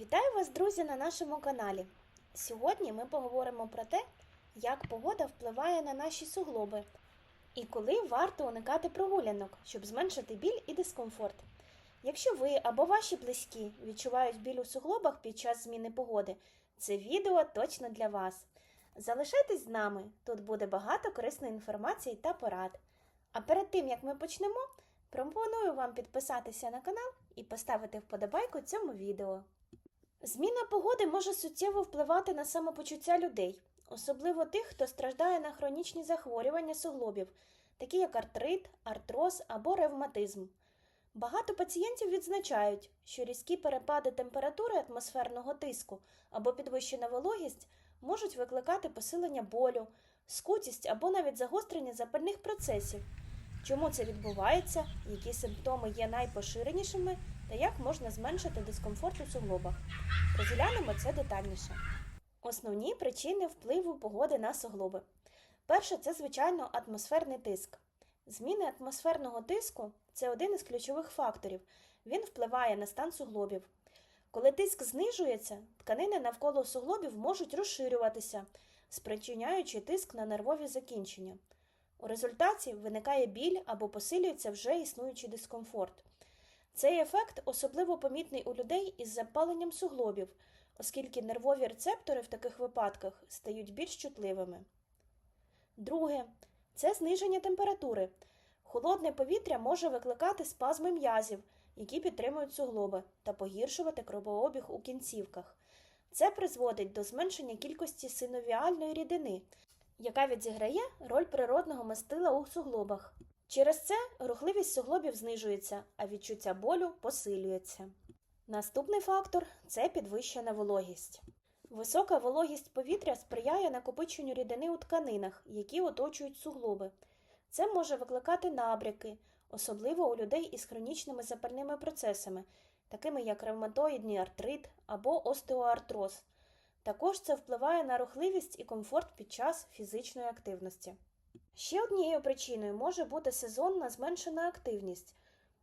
Вітаю вас, друзі, на нашому каналі. Сьогодні ми поговоримо про те, як погода впливає на наші суглоби і коли варто уникати прогулянок, щоб зменшити біль і дискомфорт. Якщо ви або ваші близькі відчувають біль у суглобах під час зміни погоди, це відео точно для вас. Залишайтесь з нами, тут буде багато корисної інформації та порад. А перед тим як ми почнемо, пропоную вам підписатися на канал і поставити вподобайку цьому відео. Зміна погоди може суттєво впливати на самопочуття людей, особливо тих, хто страждає на хронічні захворювання суглобів, такі як артрит, артроз або ревматизм. Багато пацієнтів відзначають, що різкі перепади температури атмосферного тиску або підвищена вологість можуть викликати посилення болю, скутість або навіть загострення запальних процесів. Чому це відбувається, які симптоми є найпоширенішими та як можна зменшити дискомфорт у суглобах. Розглянемо це детальніше. Основні причини впливу погоди на суглоби. Перше це, звичайно, атмосферний тиск. Зміни атмосферного тиску це один із ключових факторів. Він впливає на стан суглобів. Коли тиск знижується, тканини навколо суглобів можуть розширюватися, спричиняючи тиск на нервові закінчення. У результаті виникає біль або посилюється вже існуючий дискомфорт. Цей ефект особливо помітний у людей із запаленням суглобів, оскільки нервові рецептори в таких випадках стають більш чутливими. Друге це зниження температури. Холодне повітря може викликати спазми м'язів, які підтримують суглоби, та погіршувати кровообіг у кінцівках. Це призводить до зменшення кількості синовіальної рідини, яка відіграє роль природного мастила у суглобах. Через це рухливість суглобів знижується, а відчуття болю посилюється. Наступний фактор це підвищена вологість. Висока вологість повітря сприяє накопиченню рідини у тканинах, які оточують суглоби. Це може викликати набряки, особливо у людей із хронічними запальними процесами, такими як ревматоїдний артрит або остеоартроз. Також це впливає на рухливість і комфорт під час фізичної активності. Ще однією причиною може бути сезонна зменшена активність.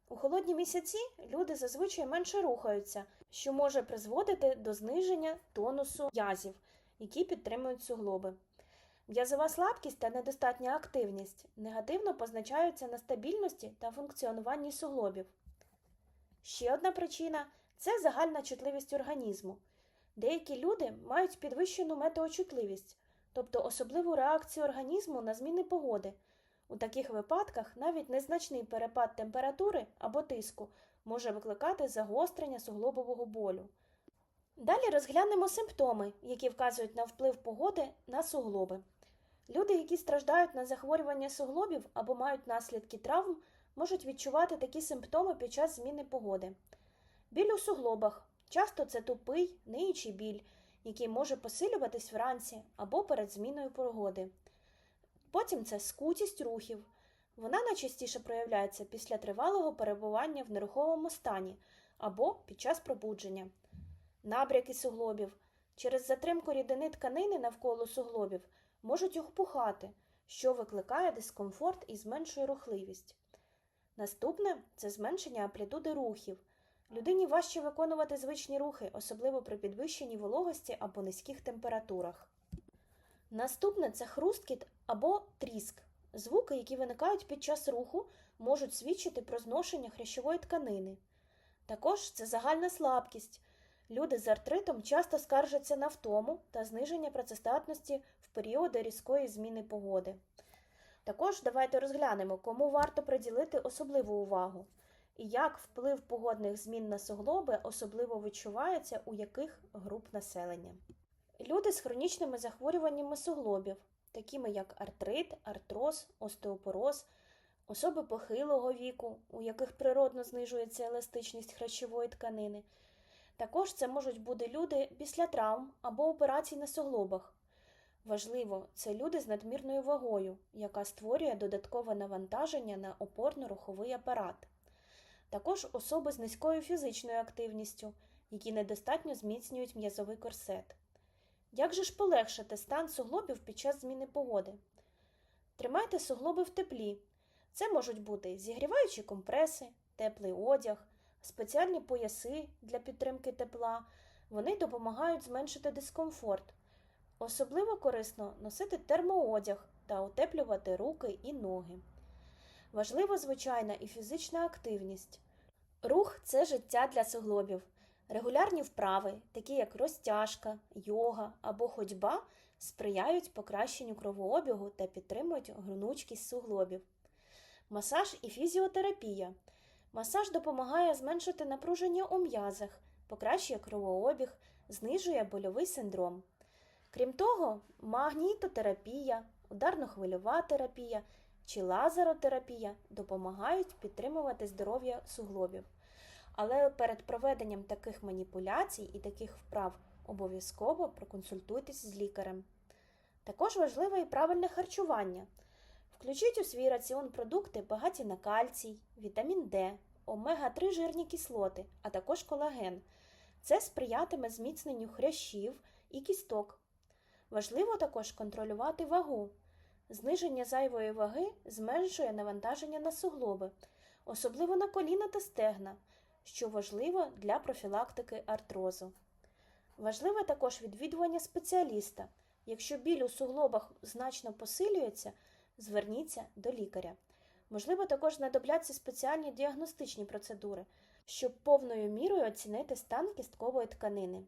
У холодні місяці люди зазвичай менше рухаються, що може призводити до зниження тонусу м'язів, які підтримують суглоби. М'язова слабкість та недостатня активність негативно позначаються на стабільності та функціонуванні суглобів. Ще одна причина це загальна чутливість організму. Деякі люди мають підвищену метеочутливість, тобто особливу реакцію організму на зміни погоди. У таких випадках навіть незначний перепад температури або тиску може викликати загострення суглобового болю. Далі розглянемо симптоми, які вказують на вплив погоди на суглоби. Люди, які страждають на захворювання суглобів або мають наслідки травм, можуть відчувати такі симптоми під час зміни погоди. Біль у суглобах часто це тупий, ниючий біль, який може посилюватись вранці або перед зміною погоди. Потім це скутість рухів. Вона найчастіше проявляється після тривалого перебування в нерухомому стані або під час пробудження. Набряки суглобів через затримку рідини тканини навколо суглобів можуть опухати, що викликає дискомфорт і зменшує рухливість. Наступне це зменшення амплітуди рухів. Людині важче виконувати звичні рухи, особливо при підвищенні вологості або низьких температурах. Наступне це хрусткіт або тріск. Звуки, які виникають під час руху, можуть свідчити про зношення хрящової тканини. Також це загальна слабкість. Люди з артритом часто скаржаться на втому та зниження працездатності в періоди різкої зміни погоди. Також давайте розглянемо, кому варто приділити особливу увагу і як вплив погодних змін на суглоби особливо відчувається у яких груп населення. Люди з хронічними захворюваннями суглобів, такими як артрит, артроз, остеопороз, особи похилого віку, у яких природно знижується еластичність хрящової тканини. Також це можуть бути люди після травм або операцій на суглобах. Важливо, це люди з надмірною вагою, яка створює додаткове навантаження на опорно-руховий апарат. Також особи з низькою фізичною активністю, які недостатньо зміцнюють м'язовий корсет. Як же ж полегшити стан суглобів під час зміни погоди? Тримайте суглоби в теплі. Це можуть бути зігріваючі компреси, теплий одяг, спеціальні пояси для підтримки тепла, Вони допомагають зменшити дискомфорт. Особливо корисно носити термоодяг та утеплювати руки і ноги. Важлива, звичайно, і фізична активність. Рух це життя для суглобів. Регулярні вправи, такі як розтяжка, йога або ходьба, сприяють покращенню кровообігу та підтримують гнучкість суглобів. Масаж і фізіотерапія. Масаж допомагає зменшити напруження у м'язах, покращує кровообіг, знижує больовий синдром. Крім того, магнітотерапія, ударно-хвильова терапія чи лазеротерапія допомагають підтримувати здоров'я суглобів. Але перед проведенням таких маніпуляцій і таких вправ обов'язково проконсультуйтесь з лікарем. Також важливе і правильне харчування. Включіть у свій раціон продукти багаті на кальцій, вітамін Д, омега-3 жирні кислоти, а також колаген. Це сприятиме зміцненню хрящів і кісток. Важливо також контролювати вагу. Зниження зайвої ваги зменшує навантаження на суглоби, особливо на коліна та стегна, що важливо для профілактики артрозу. Важливе також відвідування спеціаліста. Якщо біль у суглобах значно посилюється, зверніться до лікаря. Можливо, також знадобляться спеціальні діагностичні процедури, щоб повною мірою оцінити стан кісткової тканини.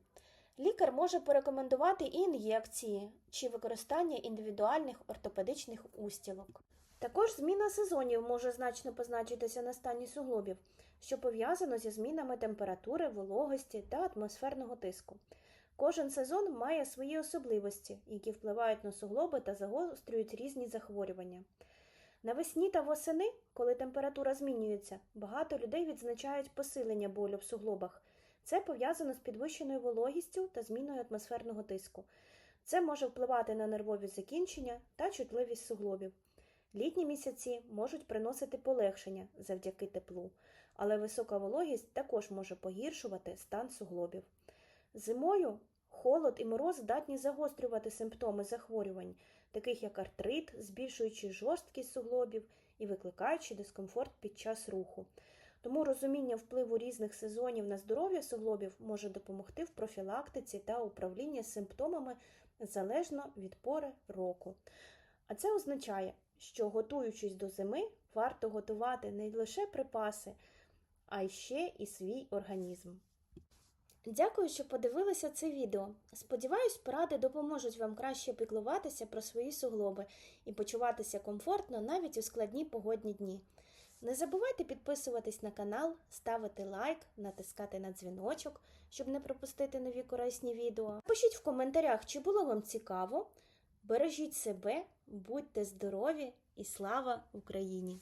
Лікар може порекомендувати і ін'єкції чи використання індивідуальних ортопедичних устілок. Також зміна сезонів може значно позначитися на стані суглобів, що пов'язано зі змінами температури, вологості та атмосферного тиску. Кожен сезон має свої особливості, які впливають на суглоби та загострюють різні захворювання. Навесні та восени, коли температура змінюється, багато людей відзначають посилення болю в суглобах. Це пов'язано з підвищеною вологістю та зміною атмосферного тиску. Це може впливати на нервові закінчення та чутливість суглобів. Літні місяці можуть приносити полегшення завдяки теплу, але висока вологість також може погіршувати стан суглобів. Зимою холод і мороз здатні загострювати симптоми захворювань, таких як артрит, збільшуючи жорсткість суглобів і викликаючи дискомфорт під час руху. Тому розуміння впливу різних сезонів на здоров'я суглобів може допомогти в профілактиці та управлінні симптомами залежно від пори року. А це означає, що готуючись до зими, варто готувати не лише припаси, а й ще і свій організм. Дякую, що подивилися це відео. Сподіваюсь, поради допоможуть вам краще піклуватися про свої суглоби і почуватися комфортно навіть у складні погодні дні. Не забувайте підписуватись на канал, ставити лайк, натискати на дзвіночок, щоб не пропустити нові корисні відео. Пишіть в коментарях, чи було вам цікаво. Бережіть себе, будьте здорові і слава Україні!